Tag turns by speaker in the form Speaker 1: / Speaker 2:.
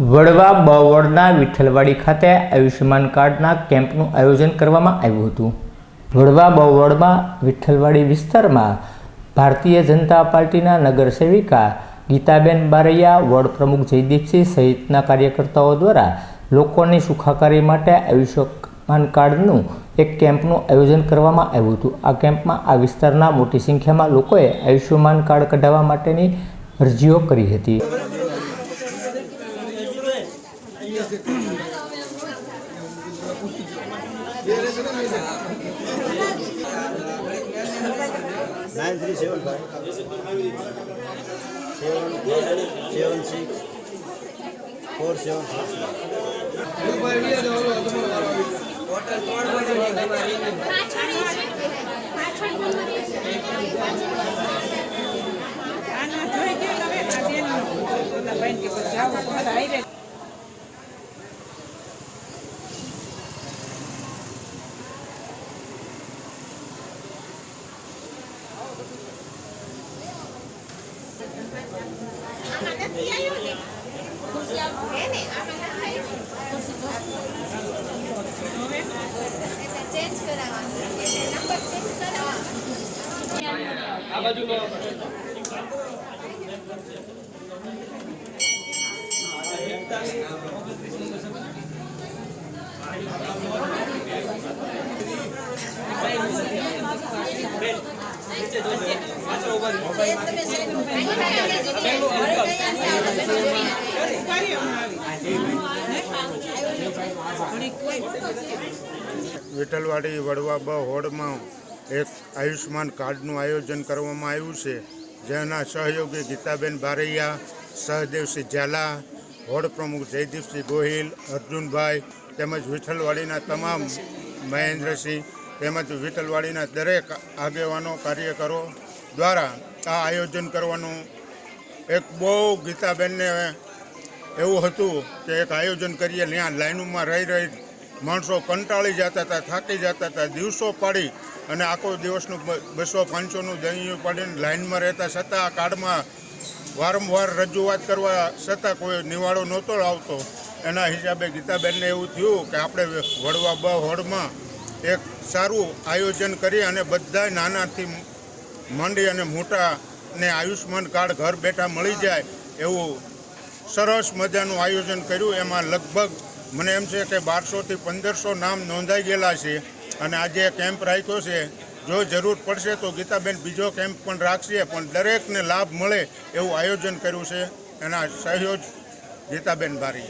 Speaker 1: વડવા બવડના વિઠ્ઠલવાડી ખાતે આયુષ્યમાન કાર્ડના કેમ્પનું આયોજન કરવામાં આવ્યું હતું. વડવા બવડમાં વિઠ્ઠલવાડી વિસ્તારમાં ભારતીય જનતા પાર્ટીના નગર સેવિકા ગીતાબેન બારૈયા વોર્ડ પ્રમુખ જયદીપસિંહ સહિતના કાર્યકર્તાઓ દ્વારા લોકોની સુખાકારી માટે આયુષ્યમાન કાર્ડનું એક કેમ્પનું આયોજન કરવામાં આવ્યું હતું. આ કેમ્પમાં આ વિસ્તારના મોટી સંખ્યામાં લોકોએ આયુષ્યમાન કાર્ડ કઢાવવા માટેની અરજીઓ કરી હતી.
Speaker 2: Nine three seven five seven seven six four seven six.
Speaker 3: Change કરાવવાનું એટલે નંબર
Speaker 4: વિઠ્ઠલવાડી વડવા બ હોડમાં એક આયુષ્માન કાર્ડનું આયોજન કરવામાં આવ્યું છે જેના સહયોગી ગીતાબેન બારૈયા સહદેવસિંહ ઝાલા હોડ પ્રમુખ જયદીપસિંહ ગોહિલ અર્જુનભાઈ તેમજ વિઠ્ઠલવાડીના તમામ મહેન્દ્રસિંહ તેમજ વિઠ્ઠલવાડીના દરેક આગેવાનો, કાર્યકરો દ્વારા આ આયોજન કરવાનું એક બહુ ગીતાબેનને એવું હતું કે એક આયોજન કરીએ ત્યાં લાઇનોમાં રહી રહી માણસો કંટાળી જતા હતા, થાકી જતા હતા, દિવસો પાડી અને આખો દિવસનું બસો પાંચસોનું દહીં પાડીને લાઇનમાં રહેતા છતાં આ કાર્ડમાં વારંવાર રજૂઆત કરવા છતાં કોઈ નિવાડો નહોતો આવતો એના હિસાબે ગીતાબેનને એવું થયું કે આપણે વડવા બ હોડમાં એક સારું આયોજન કરી અને બધા નાનાથી માંડી અને મોટાને આયુષ્માન કાર્ડ ઘર બેઠા મળી જાય એવું સરસ મજાનું આયોજન કર્યું. એમાં લગભગ મને એમ છે કે બારસોથી પંદરસો નામ નોંધાઈ ગયેલા છે અને આજે કેમ્પ રાખ્યો છે. જો જરૂર પડશે તો ગીતાબેન બીજો કેમ્પ પણ રાખશે પણ દરેકને લાભ મળે એવું આયોજન કર્યું છે. એના સહયોગ ગીતાબેન બારી